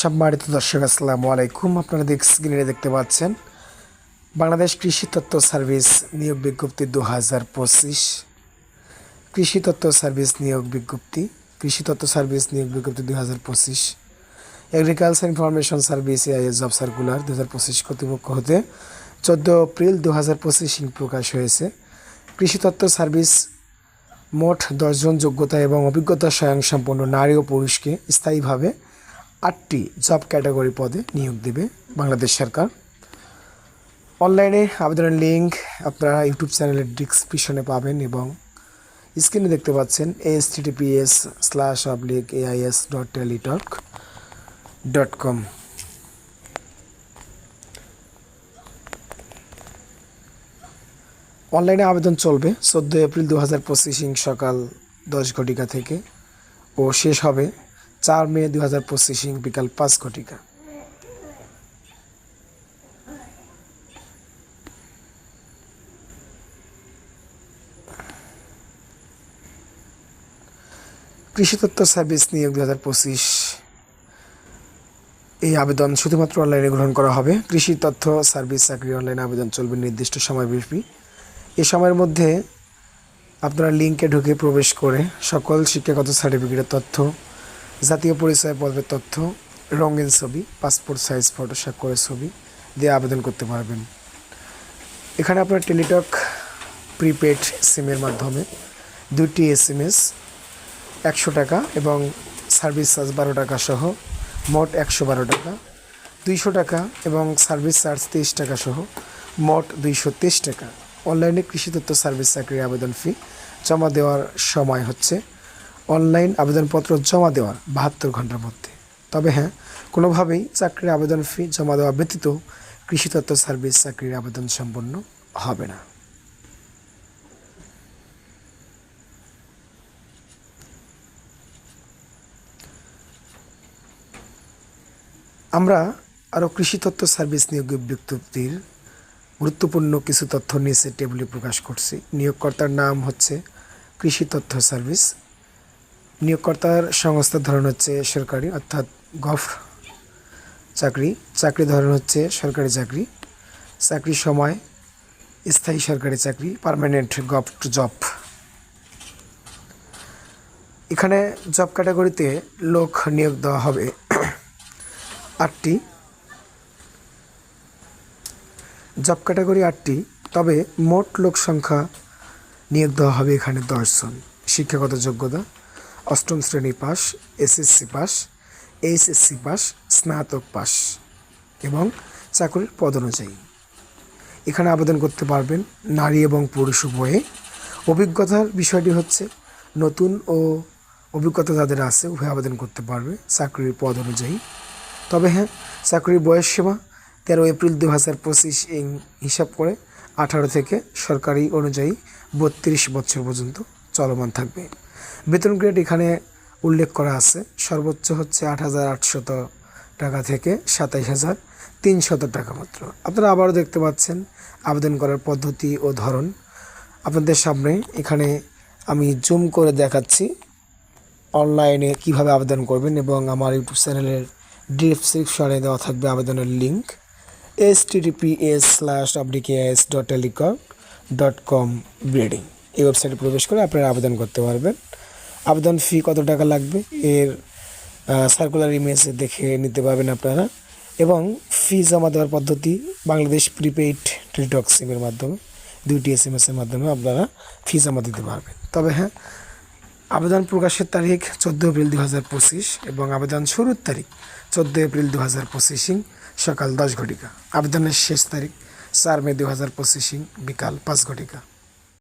সম্মানিত দর্শক, আসসালামু আলাইকুম। আপনারা দেখ স্ক্রিনে দেখতে পাচ্ছেন, বাংলাদেশ কৃষি তত্ত্ব সার্ভিস নিয়োগ বিজ্ঞপ্তি দু হাজার পঁচিশ। কৃষি তত্ত্ব সার্ভিস নিয়োগ বিজ্ঞপ্তি, কৃষি তত্ত্ব সার্ভিস নিয়োগ বিজ্ঞপ্তি দুই হাজার পঁচিশ। Agriculture information service AIS job circular দু হাজার পঁচিশ কর্তৃপক্ষ হতে চোদ্দ এপ্রিল দু হাজার পঁচিশ প্রকাশ হয়েছে। কৃষি তত্ত্ব সার্ভিস মোট দশজন যোগ্যতা এবং অভিজ্ঞতা স্বয়ংসম্পন্ন নারী ও পুরুষকে স্থায়ীভাবে আটটি জব ক্যাটাগরি পদে নিয়োগ দেবে বাংলাদেশ সরকার। অনলাইনে আবেদনের লিঙ্ক আপনারা ইউটিউব চ্যানেলের ডিসক্রিপশনে পাবেন এবং স্ক্রিনে দেখতে পাচ্ছেন https slash oblique AIS dot Teletalk dot com অনলাইনে আবেদন চলবে চোদ্দোই এপ্রিল দু হাজার পঁচিশিং সকাল দশ ঘটিকা থেকে ও শেষ হবে চার মে দু হাজার পঁচিশিং বিকাল পাঁচ ঘটিকা। কৃষিতত্ত্ব সার্ভিস নিয়োগ দু হাজার পঁচিশ। এই আবেদন শুধুমাত্র অনলাইনে গ্রহণ করা হবে। কৃষি তথ্য সার্ভিস চাকরি অনলাইনে আবেদন চলবে নির্দিষ্ট সময়ব্যাপী। এ সময়ের মধ্যে আপনারা লিঙ্কে ঢুকে প্রবেশ করে সকল শিক্ষাগত সার্টিফিকেটের তথ্য জাতীয় পরিচয় পর্বের তথ্য, রঙিন ছবি পাসপোর্ট সাইজ ফটো স্বাক্ষরের ছবি দিয়ে আবেদন করতে পারবেন। এখানে আপনার টেলিটক প্রিপেড সিমের মাধ্যমে দুটি এস এম এস একশো টাকা এবং সার্ভিস চার্জ বারো টাকা সহ মোট একশো বারো টাকা, দুইশো টাকা এবং সার্ভিস চার্জ তেইশ টাকা সহ মোট দুইশো তেইশ টাকা। অনলাইনে কৃষি তথ্য সার্ভিস চাকরির আবেদন ফি জমা দেওয়ার সময় হচ্ছে অনলাইন আবেদনপত্র জমা দেওয়ার বাহাত্তর ঘণ্টার মধ্যে। তবে হ্যাঁ কোনোভাবেই চাকরির আবেদন ফি জমা দেওয়া ব্যতীত কৃষিতত্ত্ব সার্ভিস চাকরির আবেদন সম্পন্ন হবে না। আমরা আরও কৃষি তথ্য সার্ভিস নিয়োগ বিজ্ঞপ্তির গুরুত্বপূর্ণ কিছু তথ্য নিচে টেবিলে প্রকাশ করছি। নিয়োগকর্তার নাম হচ্ছে কৃষি তথ্য সার্ভিস নিয়োগকর্তার সংস্থার ধরন হচ্ছে সরকারি, অর্থাৎ গভ চাকরি। চাকরি ধরন হচ্ছে সরকারি চাকরি। চাকরির সময় স্থায়ী সরকারি চাকরি পার্মানেন্ট গভ টু জব। এখানে জব ক্যাটাগরিতে লোক নিয়োগ দেওয়া হবে আটটি। জব ক্যাটাগরি আটটি, তবে মোট লোক সংখ্যা নিয়োগ দেওয়া হবে এখানে দশজন শিক্ষাগত যোগ্যতা অষ্টম শ্রেণি pass SSC pass HSC pass, স্নাতক পাস এবং চাকরির পদ অনুযায়ী এখানে আবেদন করতে পারবেন নারী এবং পুরুষ উভয়ে। অভিজ্ঞতার বিষয়টি হচ্ছে নতুন ও অভিজ্ঞতা যাদের আছে উভয় আবেদন করতে পারবে চাকরির পদ অনুযায়ী তবে হ্যাঁ চাকরির বয়স সীমা তেরো এপ্রিল দু হাজার পঁচিশ এই হিসাব করে আঠারো থেকে সরকারি অনুযায়ী বত্রিশ বছর পর্যন্ত চলমান থাকবে। বেতন গ্রেড এখানে উল্লেখ করা আছে। সর্বোচ্চ হচ্ছে আট হাজার আটশত টাকা থেকে সাতাইশ হাজার তিনশত টাকা মাত্র। আপনারা আবারও দেখতে পাচ্ছেন আবেদন করার পদ্ধতি ও ধরন। আপনাদের সামনে এখানে আমি জুম করে দেখাচ্ছি অনলাইনে কীভাবে আবেদন করবেন এবং আমার ইউটিউব চ্যানেলের ডিসক্রিপশনে দেওয়া থাকবে আবেদনের link https slash S dot telecom dot com breeding এই ওয়েবসাইটে প্রবেশ করে আপনারা আবেদন করতে পারবেন। আবেদন ফি কত টাকা লাগবে? এর সার্কুলার ইমেজ দেখে নিতে পারবেন আপনারা। এবং ফি জমা দেওয়ার পদ্ধতি বাংলাদেশ প্রিপেইড টেলিটক সিমের মাধ্যমে, দুইটি এস এম এসের মাধ্যমে আপনারা ফি জমা দিতে পারবেন। তবে হ্যাঁ আবেদন প্রকাশের তারিখ চোদ্দ এপ্রিল দু হাজার পঁচিশ এবং আবেদন শুরুর তারিখ চোদ্দ এপ্রিল দু হাজার পঁচিশিং সকাল দশ ঘটিকা। আবেদনের শেষ তারিখ চার মে দু হাজার পঁচিশিং বিকাল পাঁচ ঘটিকা।